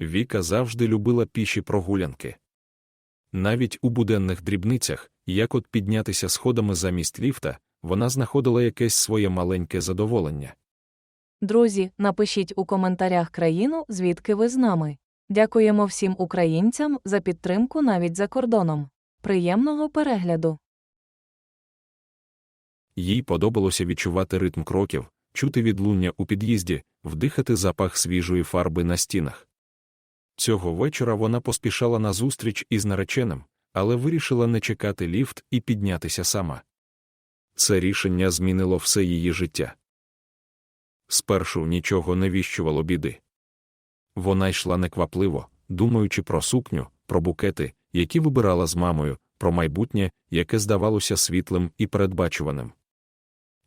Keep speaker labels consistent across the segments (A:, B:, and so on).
A: Віка завжди любила піші прогулянки. Навіть у буденних дрібницях, як от піднятися сходами замість ліфта, вона знаходила якесь своє маленьке задоволення.
B: Друзі, напишіть у коментарях країну, звідки ви з нами. Дякуємо всім українцям за підтримку навіть за кордоном. Приємного перегляду!
A: Їй подобалося відчувати ритм кроків, чути відлуння у під'їзді, вдихати запах свіжої фарби на стінах. Цього вечора вона поспішала на зустріч із нареченим, але вирішила не чекати ліфт і піднятися сама. Це рішення змінило все її життя. Спершу нічого не віщувало біди. Вона йшла неквапливо, думаючи про сукню, про букети, які вибирала з мамою, про майбутнє, яке здавалося світлим і передбачуваним.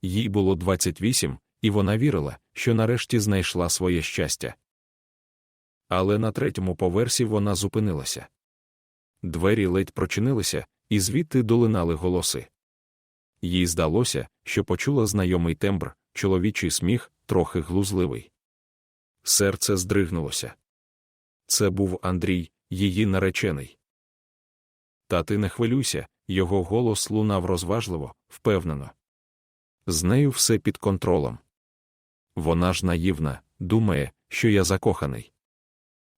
A: Їй було 28, і вона вірила, що нарешті знайшла своє щастя. Але на третьому поверсі вона зупинилася. Двері ледь прочинилися, і звідти долинали голоси. Їй здалося, що почула знайомий тембр, чоловічий сміх, трохи глузливий. Серце здригнулося. Це був Андрій, її наречений. Та ти не хвилюйся, його голос лунав розважливо, впевнено. З нею все під контролем. Вона ж наївна, думає, що я закоханий.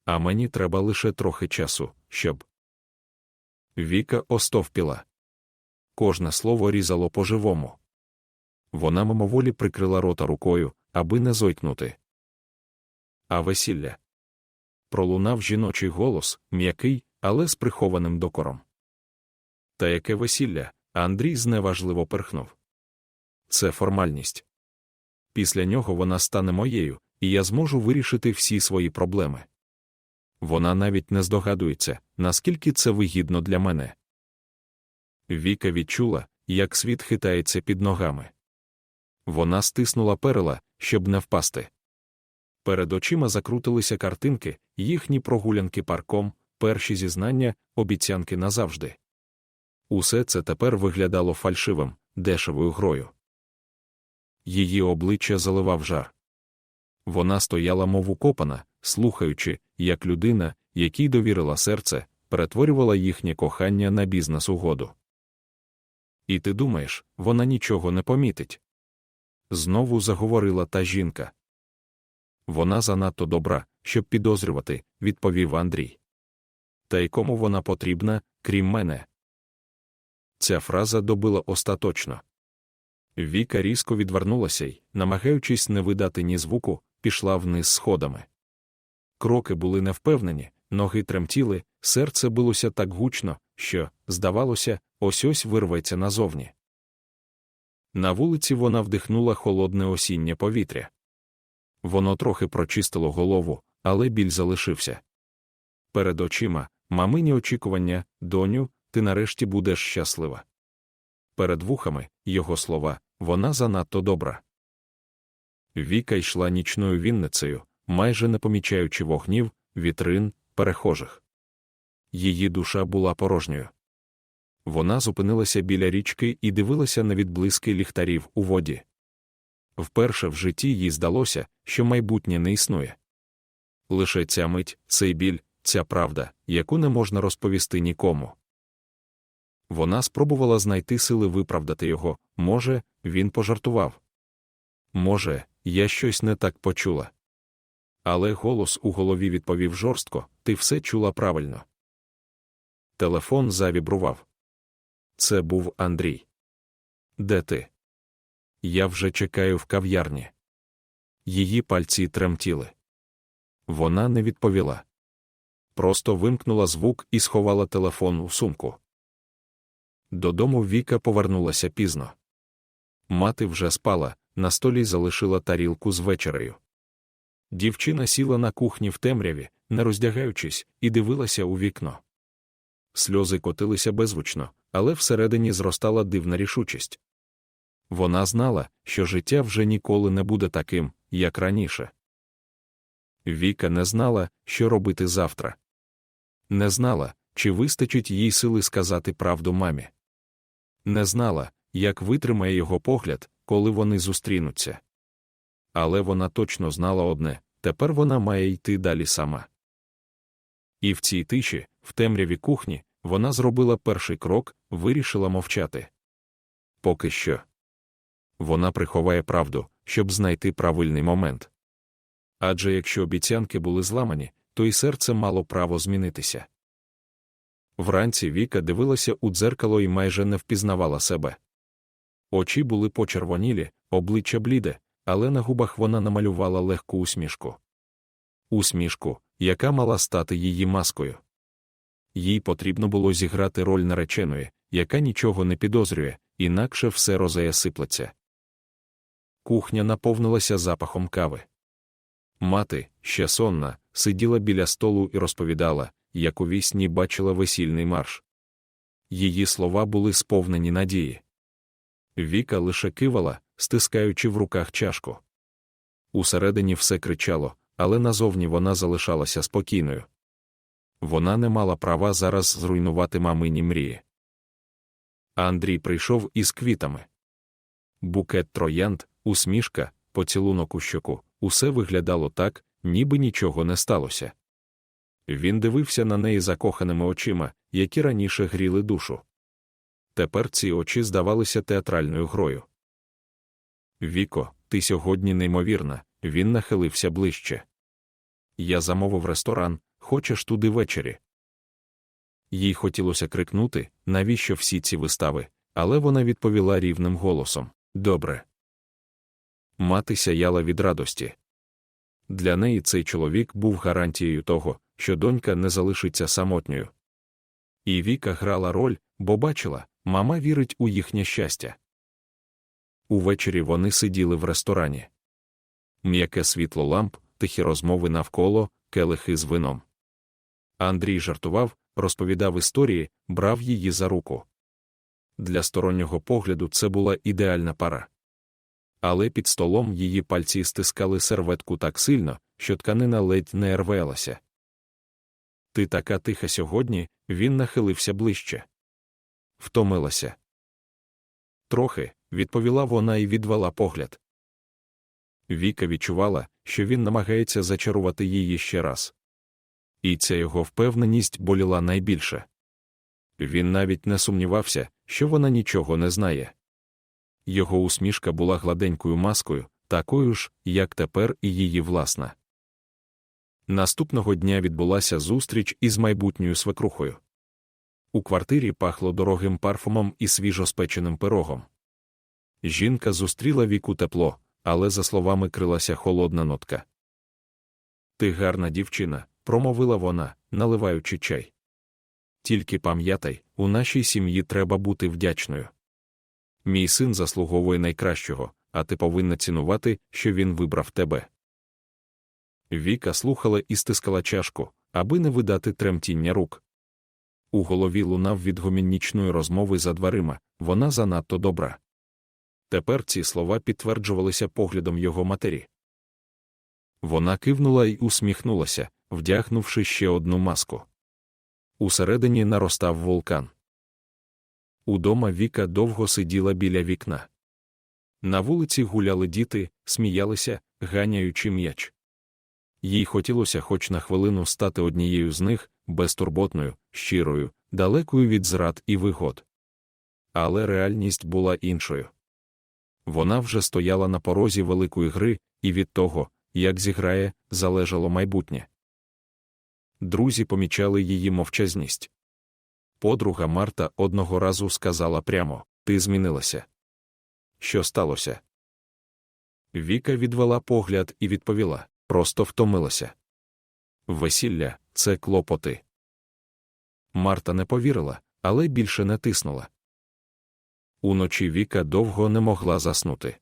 A: А мені треба лише трохи часу, щоб. Віка остовпіла. Кожне слово різало по-живому. Вона мимоволі прикрила рота рукою, аби не зойкнути. А весілля. Пролунав жіночий голос, м'який, але з прихованим докором. Та яке весілля, Андрій зневажливо перхнув. Це формальність. Після нього вона стане моєю, і я зможу вирішити всі свої проблеми. Вона навіть не здогадується, наскільки це вигідно для мене. Віка відчула, як світ хитається під ногами. Вона стиснула перила, щоб не впасти. Перед очима закрутилися картинки, їхні прогулянки парком, перші зізнання, обіцянки назавжди. Усе це тепер виглядало фальшивим, дешевою грою. Її обличчя заливав жар. Вона стояла, мов укопана, слухаючи, як людина, якій довірила серце, перетворювала їхнє кохання на бізнес угоду. І ти думаєш, вона нічого не помітить? Знову заговорила та жінка. Вона занадто добра, щоб підозрювати, відповів Андрій. Та й кому вона потрібна, крім мене? Ця фраза добила остаточно. Віка різко відвернулася й, намагаючись не видати ні звуку, пішла вниз сходами. Кроки були невпевнені, ноги тремтіли, серце билося так гучно, що, здавалося, ось ось вирветься назовні. На вулиці вона вдихнула холодне осіннє повітря. Воно трохи прочистило голову, але біль залишився. Перед очима мамині очікування, доню, ти нарешті будеш щаслива. Перед вухами його слова вона занадто добра. Віка йшла нічною вінницею, майже не помічаючи вогнів, вітрин, перехожих. Її душа була порожньою. Вона зупинилася біля річки і дивилася на відблиски ліхтарів у воді. Вперше в житті їй здалося, що майбутнє не існує. Лише ця мить, цей біль, ця правда, яку не можна розповісти нікому. Вона спробувала знайти сили виправдати його, може, він пожартував. Може, я щось не так почула. Але голос у голові відповів жорстко ти все чула правильно. Телефон завібрував. Це був Андрій. Де ти? Я вже чекаю в кав'ярні. Її пальці тремтіли. Вона не відповіла. Просто вимкнула звук і сховала телефон у сумку. Додому Віка повернулася пізно. Мати вже спала, на столі залишила тарілку з вечерею. Дівчина сіла на кухні в темряві, не роздягаючись, і дивилася у вікно. Сльози котилися беззвучно, але всередині зростала дивна рішучість. Вона знала, що життя вже ніколи не буде таким, як раніше. Віка не знала, що робити завтра. Не знала, чи вистачить їй сили сказати правду мамі. Не знала, як витримає його погляд, коли вони зустрінуться. Але вона точно знала одне тепер вона має йти далі сама. І в цій тиші, в темряві кухні, вона зробила перший крок, вирішила мовчати. Поки що. Вона приховає правду, щоб знайти правильний момент. Адже якщо обіцянки були зламані, то і серце мало право змінитися. Вранці Віка дивилася у дзеркало і майже не впізнавала себе. Очі були почервонілі, обличчя бліде, але на губах вона намалювала легку усмішку. Усмішку, яка мала стати її маскою. Їй потрібно було зіграти роль нареченої, яка нічого не підозрює, інакше все розаясиплеться. Кухня наповнилася запахом кави. Мати, ще сонна, сиділа біля столу і розповідала, як у вісні бачила весільний марш. Її слова були сповнені надії. Віка лише кивала, стискаючи в руках чашку. Усередині все кричало, але назовні вона залишалася спокійною. Вона не мала права зараз зруйнувати мамині мрії. Андрій прийшов із квітами. Букет троянд, усмішка, поцілунок у щоку, усе виглядало так, ніби нічого не сталося. Він дивився на неї закоханими очима, які раніше гріли душу. Тепер ці очі здавалися театральною грою. Віко, ти сьогодні неймовірна, він нахилився ближче. Я замовив ресторан, хочеш туди ввечері. Їй хотілося крикнути, навіщо всі ці вистави, але вона відповіла рівним голосом Добре. Мати сяяла від радості. Для неї цей чоловік був гарантією того, що донька не залишиться самотньою. І Віка грала роль, бо бачила, мама вірить у їхнє щастя. Увечері вони сиділи в ресторані. М'яке світло ламп, тихі розмови навколо, келихи з вином. Андрій жартував, розповідав історії, брав її за руку. Для стороннього погляду це була ідеальна пара. Але під столом її пальці стискали серветку так сильно, що тканина ледь не рвелася. Ти така тиха сьогодні, він нахилився ближче. Втомилася. Трохи, відповіла вона і відвела погляд. Віка відчувала, що він намагається зачарувати її ще раз. І ця його впевненість боліла найбільше. Він навіть не сумнівався, що вона нічого не знає. Його усмішка була гладенькою маскою, такою ж, як тепер і її власна. Наступного дня відбулася зустріч із майбутньою свекрухою. У квартирі пахло дорогим парфумом і свіжоспеченим пирогом. Жінка зустріла віку тепло, але, за словами, крилася холодна нотка. Ти гарна дівчина, промовила вона, наливаючи чай. Тільки пам'ятай, у нашій сім'ї треба бути вдячною. Мій син заслуговує найкращого, а ти повинна цінувати, що він вибрав тебе. Віка слухала і стискала чашку, аби не видати тремтіння рук. У голові лунав відгомін нічної розмови за дверима вона занадто добра. Тепер ці слова підтверджувалися поглядом його матері. Вона кивнула й усміхнулася, вдягнувши ще одну маску. Усередині наростав вулкан. Удома Віка довго сиділа біля вікна. На вулиці гуляли діти, сміялися, ганяючи м'яч. Їй хотілося хоч на хвилину стати однією з них, безтурботною, щирою, далекою від зрад і вигод. Але реальність була іншою. Вона вже стояла на порозі великої гри, і від того, як зіграє, залежало майбутнє. Друзі помічали її мовчазність. Подруга Марта одного разу сказала прямо Ти змінилася. Що сталося? Віка відвела погляд і відповіла просто втомилася. Весілля це клопоти. Марта не повірила, але більше не тиснула. Уночі Віка довго не могла заснути.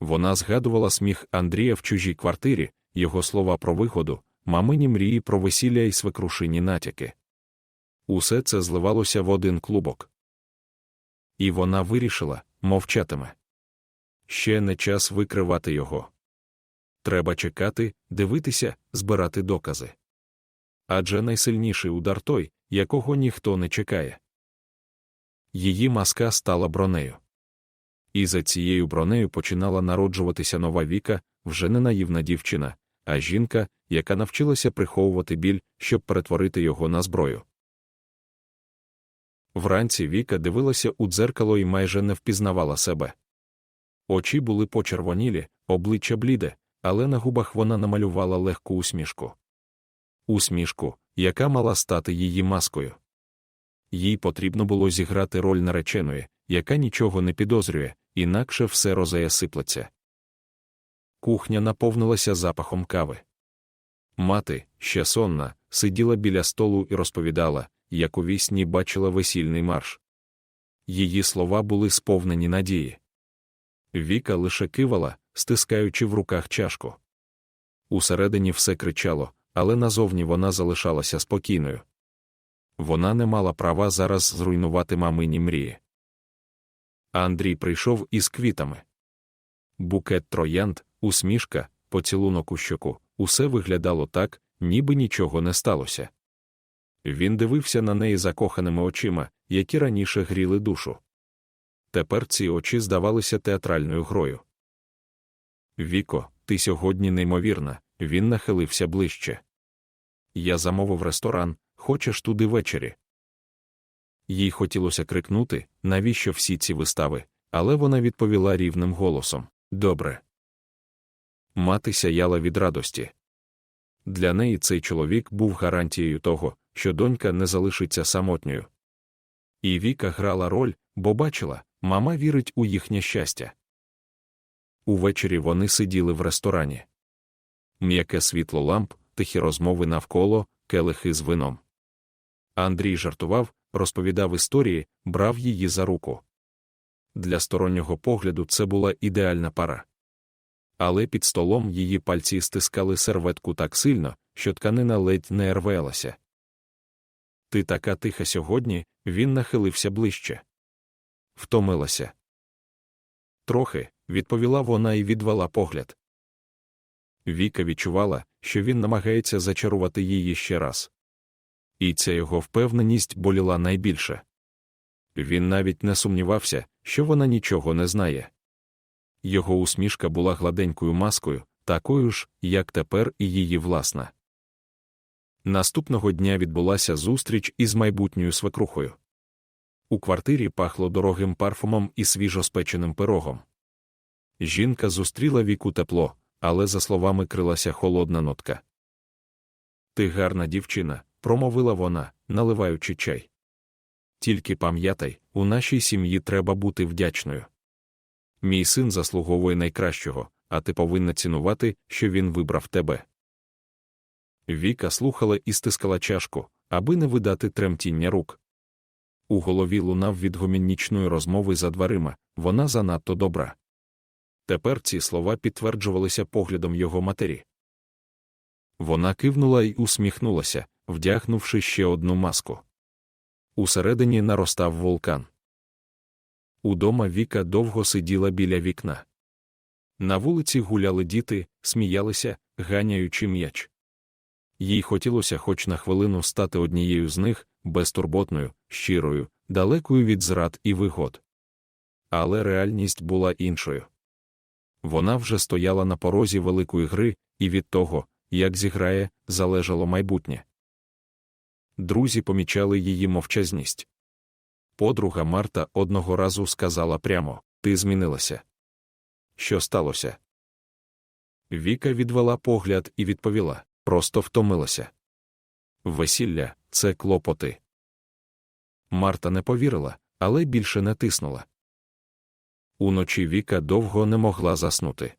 A: Вона згадувала сміх Андрія в чужій квартирі, його слова про вигоду, мамині мрії про весілля і свекрушині натяки. Усе це зливалося в один клубок. І вона вирішила, мовчатиме. Ще не час викривати його. Треба чекати, дивитися, збирати докази. Адже найсильніший удар той, якого ніхто не чекає. Її маска стала бронею. І за цією бронею починала народжуватися нова віка, вже не наївна дівчина, а жінка, яка навчилася приховувати біль, щоб перетворити його на зброю. Вранці Віка дивилася у дзеркало і майже не впізнавала себе. Очі були почервонілі, обличчя бліде, але на губах вона намалювала легку усмішку. Усмішку, яка мала стати її маскою. Їй потрібно було зіграти роль нареченої, яка нічого не підозрює, інакше все розеясиплеться. Кухня наповнилася запахом кави. Мати, ще сонна, сиділа біля столу і розповідала, як у вісні бачила весільний марш. Її слова були сповнені надії. Віка лише кивала, стискаючи в руках чашку. Усередині все кричало, але назовні вона залишалася спокійною. Вона не мала права зараз зруйнувати мамині мрії. Андрій прийшов із квітами. Букет троянд, усмішка, поцілунок у щоку, усе виглядало так, ніби нічого не сталося. Він дивився на неї закоханими очима, які раніше гріли душу. Тепер ці очі здавалися театральною грою. Віко, ти сьогодні неймовірна, він нахилився ближче. Я замовив ресторан, хочеш туди ввечері. Їй хотілося крикнути, навіщо всі ці вистави, але вона відповіла рівним голосом Добре. Мати сяяла від радості. Для неї цей чоловік був гарантією того, що донька не залишиться самотньою. І Віка грала роль, бо бачила, мама вірить у їхнє щастя. Увечері вони сиділи в ресторані. М'яке світло ламп, тихі розмови навколо, келихи з вином. Андрій жартував, розповідав історії, брав її за руку. Для стороннього погляду це була ідеальна пара. Але під столом її пальці стискали серветку так сильно, що тканина ледь не рвелася. Ти така тиха сьогодні, він нахилився ближче. Втомилася. Трохи, відповіла вона і відвела погляд. Віка відчувала, що він намагається зачарувати її ще раз. І ця його впевненість боліла найбільше. Він навіть не сумнівався, що вона нічого не знає. Його усмішка була гладенькою маскою, такою ж, як тепер і її власна. Наступного дня відбулася зустріч із майбутньою свекрухою. У квартирі пахло дорогим парфумом і свіжоспеченим пирогом. Жінка зустріла віку тепло, але, за словами, крилася холодна нотка. Ти гарна дівчина, промовила вона, наливаючи чай. Тільки пам'ятай, у нашій сім'ї треба бути вдячною. Мій син заслуговує найкращого, а ти повинна цінувати, що він вибрав тебе. Віка слухала і стискала чашку, аби не видати тремтіння рук. У голові лунав відгомін нічної розмови за дверима вона занадто добра. Тепер ці слова підтверджувалися поглядом його матері. Вона кивнула й усміхнулася, вдягнувши ще одну маску. Усередині наростав вулкан. Удома Віка довго сиділа біля вікна. На вулиці гуляли діти, сміялися, ганяючи м'яч. Їй хотілося хоч на хвилину стати однією з них, безтурботною, щирою, далекою від зрад і вигод. Але реальність була іншою. Вона вже стояла на порозі великої гри, і від того, як зіграє, залежало майбутнє. Друзі помічали її мовчазність. Подруга Марта одного разу сказала прямо Ти змінилася. Що сталося? Віка відвела погляд і відповіла просто втомилася. Весілля це клопоти. Марта не повірила, але більше не тиснула. Уночі Віка довго не могла заснути.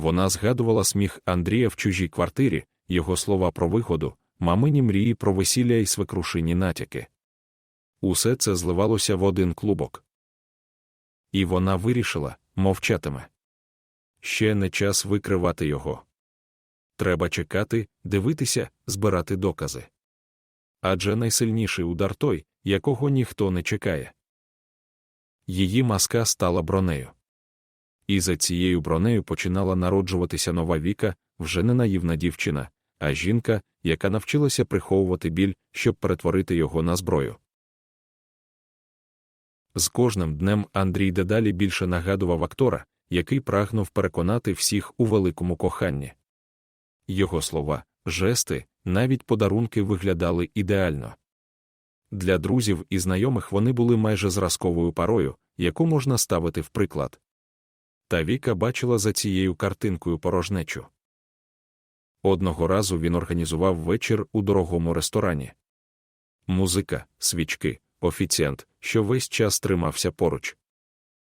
A: Вона згадувала сміх Андрія в чужій квартирі, його слова про вигоду, мамині мрії про весілля і свекрушині натяки. Усе це зливалося в один клубок. І вона вирішила мовчатиме. Ще не час викривати його. Треба чекати, дивитися, збирати докази. Адже найсильніший удар той, якого ніхто не чекає. Її маска стала бронею. І за цією бронею починала народжуватися нова віка, вже не наївна дівчина, а жінка, яка навчилася приховувати біль, щоб перетворити його на зброю. З кожним днем Андрій дедалі більше нагадував актора, який прагнув переконати всіх у великому коханні. його слова, жести, навіть подарунки виглядали ідеально. Для друзів і знайомих вони були майже зразковою парою, яку можна ставити в приклад. Та Віка бачила за цією картинкою порожнечу. Одного разу він організував вечір у дорогому ресторані. Музика, свічки, офіціант, що весь час тримався поруч.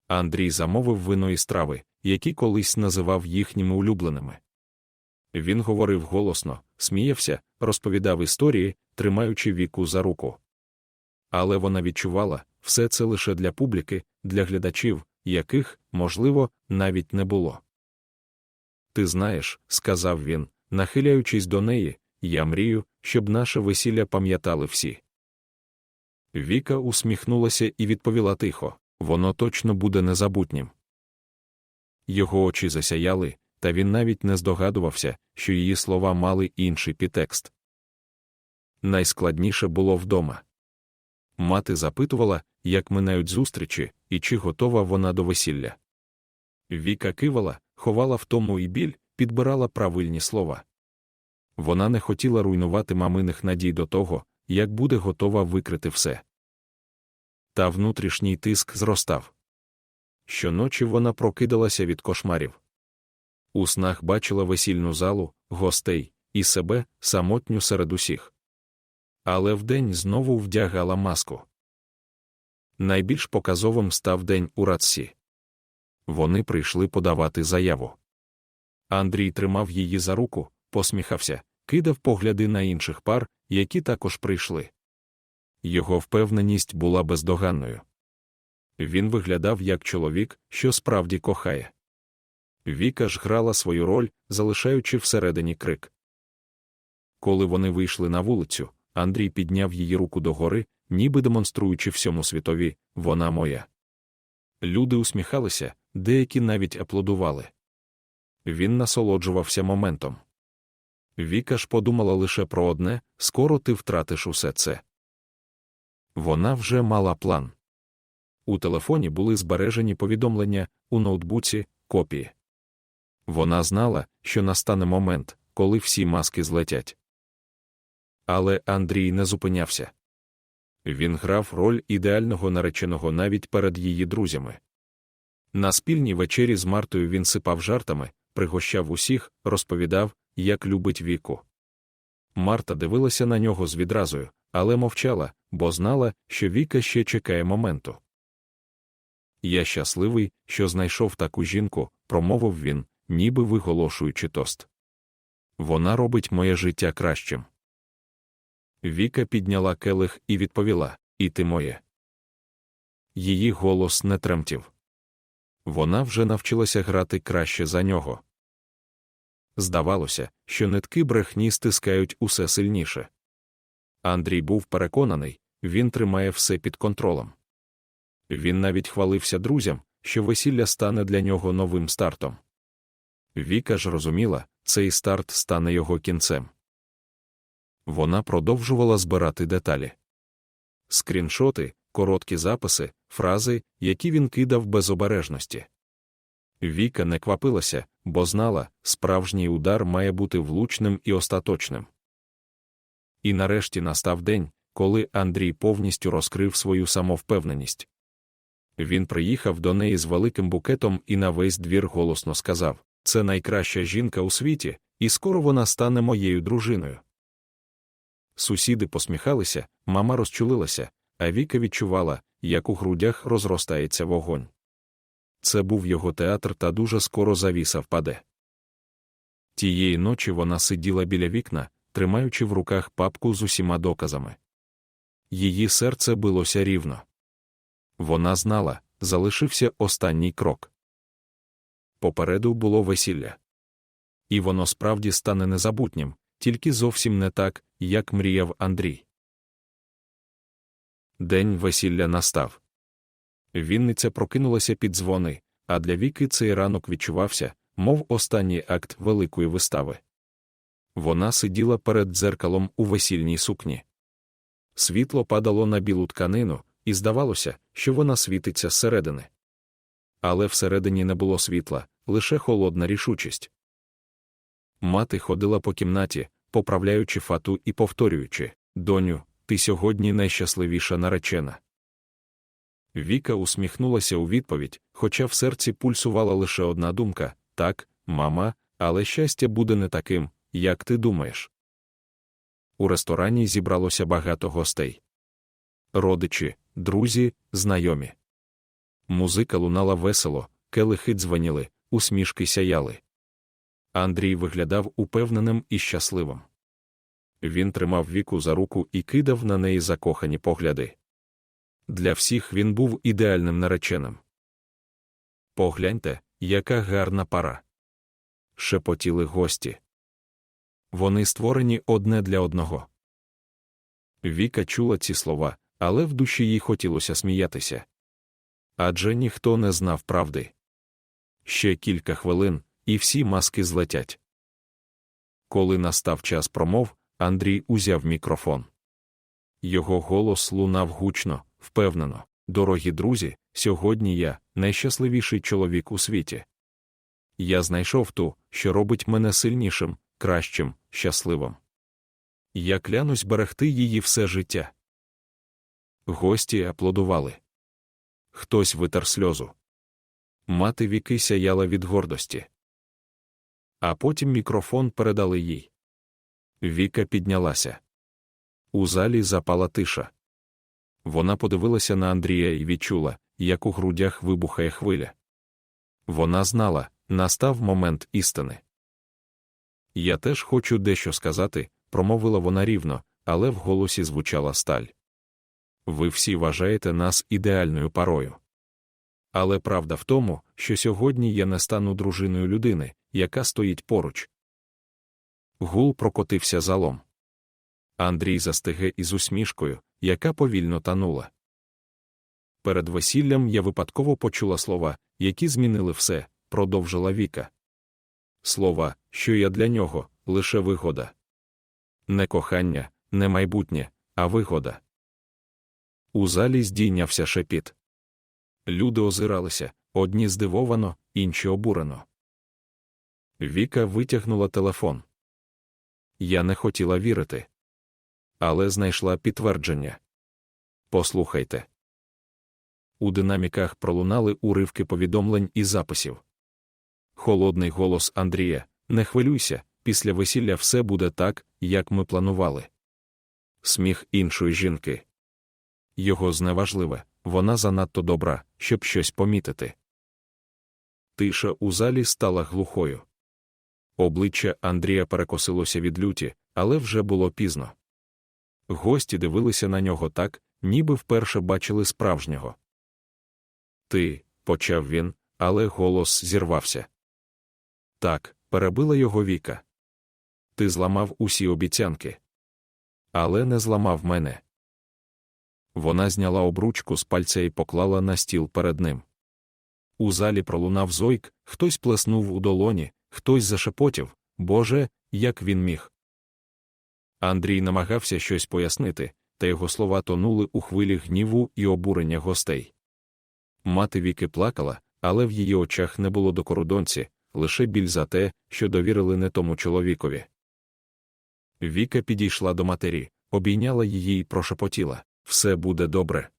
A: Андрій замовив вино і страви, які колись називав їхніми улюбленими. Він говорив голосно, сміявся, розповідав історії, тримаючи віку за руку. Але вона відчувала все це лише для публіки, для глядачів, яких, можливо, навіть не було. Ти знаєш, сказав він, нахиляючись до неї, я мрію, щоб наше весілля пам'ятали всі. Віка усміхнулася і відповіла тихо воно точно буде незабутнім. Його очі засяяли, та він навіть не здогадувався, що її слова мали інший підтекст. Найскладніше було вдома. Мати запитувала, як минають зустрічі і чи готова вона до весілля. Віка кивала, ховала втому і біль, підбирала правильні слова. Вона не хотіла руйнувати маминих надій до того, як буде готова викрити все. Та внутрішній тиск зростав. Щоночі вона прокидалася від кошмарів. У снах бачила весільну залу, гостей і себе самотню серед усіх. Але вдень знову вдягала маску. Найбільш показовим став день у Радсі. Вони прийшли подавати заяву. Андрій тримав її за руку, посміхався, кидав погляди на інших пар, які також прийшли. Його впевненість була бездоганною. Він виглядав як чоловік, що справді кохає. Віка ж грала свою роль, залишаючи всередині крик. Коли вони вийшли на вулицю, Андрій підняв її руку догори, ніби демонструючи всьому світові вона моя. Люди усміхалися, деякі навіть аплодували. Він насолоджувався моментом. Віка ж подумала лише про одне скоро ти втратиш усе це. Вона вже мала план. У телефоні були збережені повідомлення, у ноутбуці копії. Вона знала, що настане момент, коли всі маски злетять. Але Андрій не зупинявся. Він грав роль ідеального нареченого навіть перед її друзями. На спільній вечері з Мартою він сипав жартами, пригощав усіх, розповідав, як любить віку. Марта дивилася на нього з відразою, але мовчала, бо знала, що Віка ще чекає моменту. Я щасливий, що знайшов таку жінку, промовив він, ніби виголошуючи тост. Вона робить моє життя кращим. Віка підняла келих і відповіла І ти моє. Її голос не тремтів. Вона вже навчилася грати краще за нього. Здавалося, що нитки брехні стискають усе сильніше. Андрій був переконаний, він тримає все під контролем. Він навіть хвалився друзям, що весілля стане для нього новим стартом. Віка ж розуміла, цей старт стане його кінцем. Вона продовжувала збирати деталі. Скріншоти, короткі записи, фрази, які він кидав без обережності. Віка не квапилася, бо знала, справжній удар має бути влучним і остаточним. І нарешті настав день, коли Андрій повністю розкрив свою самовпевненість. Він приїхав до неї з великим букетом і на весь двір голосно сказав Це найкраща жінка у світі, і скоро вона стане моєю дружиною. Сусіди посміхалися, мама розчулилася, а Віка відчувала, як у грудях розростається вогонь. Це був його театр, та дуже скоро завіса впаде. Тієї ночі вона сиділа біля вікна, тримаючи в руках папку з усіма доказами. Її серце билося рівно. Вона знала, залишився останній крок. Попереду було весілля. І воно справді стане незабутнім, тільки зовсім не так, як мріяв Андрій. День весілля настав. Вінниця прокинулася під дзвони, а для Віки цей ранок відчувався, мов останній акт великої вистави. Вона сиділа перед дзеркалом у весільній сукні. Світло падало на білу тканину, і здавалося, що вона світиться зсередини. Але всередині не було світла, лише холодна рішучість. Мати ходила по кімнаті, поправляючи фату і повторюючи Доню, ти сьогодні найщасливіша наречена. Віка усміхнулася у відповідь, хоча в серці пульсувала лише одна думка так, мама, але щастя буде не таким, як ти думаєш. У ресторані зібралося багато гостей. Родичі, друзі, знайомі. Музика лунала весело, келихи дзвоніли, усмішки сяяли. Андрій виглядав упевненим і щасливим. Він тримав віку за руку і кидав на неї закохані погляди. Для всіх він був ідеальним нареченим. Погляньте, яка гарна пара. Шепотіли гості. Вони створені одне для одного. Віка чула ці слова, але в душі їй хотілося сміятися. Адже ніхто не знав правди. Ще кілька хвилин, і всі маски злетять. Коли настав час промов, Андрій узяв мікрофон. Його голос лунав гучно, впевнено. Дорогі друзі, сьогодні я найщасливіший чоловік у світі. Я знайшов ту, що робить мене сильнішим, кращим, щасливим. Я клянусь берегти її все життя. Гості аплодували. Хтось витер сльозу. Мати віки сяяла від гордості. А потім мікрофон передали їй. Віка піднялася. У залі запала тиша. Вона подивилася на Андрія і відчула, як у грудях вибухає хвиля. Вона знала, настав момент істини. Я теж хочу дещо сказати, промовила вона рівно, але в голосі звучала сталь. Ви всі вважаєте нас ідеальною парою. Але правда в тому, що сьогодні я не стану дружиною людини, яка стоїть поруч. Гул прокотився залом. Андрій застиге із усмішкою, яка повільно танула. Перед весіллям я випадково почула слова, які змінили все, продовжила Віка. Слова, що я для нього, лише вигода. Не кохання, не майбутнє, а вигода. У залі здійнявся шепіт. Люди озиралися, одні здивовано, інші обурено. Віка витягнула телефон. Я не хотіла вірити. Але знайшла підтвердження. Послухайте. У динаміках пролунали уривки повідомлень і записів. Холодний голос Андрія Не хвилюйся, після весілля все буде так, як ми планували. Сміх іншої жінки. Його зневажливе, вона занадто добра, щоб щось помітити. Тиша у залі стала глухою. Обличчя Андрія перекосилося від люті, але вже було пізно. Гості дивилися на нього так, ніби вперше бачили справжнього. Ти, почав він, але голос зірвався. Так, перебила його віка. Ти зламав усі обіцянки. Але не зламав мене. Вона зняла обручку з пальця і поклала на стіл перед ним. У залі пролунав зойк, хтось плеснув у долоні, хтось зашепотів Боже, як він міг. Андрій намагався щось пояснити, та його слова тонули у хвилі гніву і обурення гостей. Мати віки плакала, але в її очах не було докордонці, лише біль за те, що довірили не тому чоловікові. Віка підійшла до матері, обійняла її і прошепотіла все буде добре.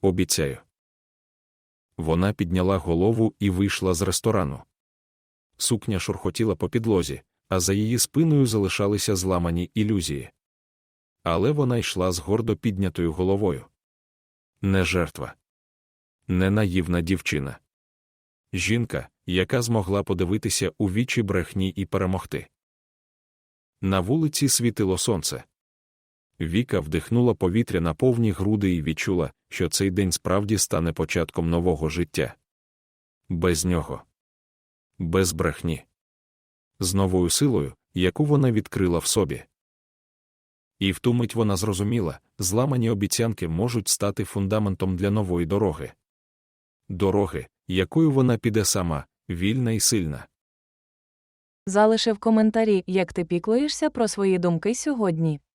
A: Обіцяю. Вона підняла голову і вийшла з ресторану. Сукня шурхотіла по підлозі, а за її спиною залишалися зламані ілюзії. Але вона йшла з гордо піднятою головою. Не жертва, не наївна дівчина. Жінка, яка змогла подивитися у вічі брехні і перемогти. На вулиці світило сонце. Віка вдихнула повітря на повні груди і відчула, що цей день справді стане початком нового життя. Без нього, без брехні, з новою силою, яку вона відкрила в собі. І в ту мить вона зрозуміла, зламані обіцянки можуть стати фундаментом для нової дороги. Дороги, якою вона піде сама, вільна і сильна.
B: Залиши в коментарі, як ти піклуєшся про свої думки сьогодні.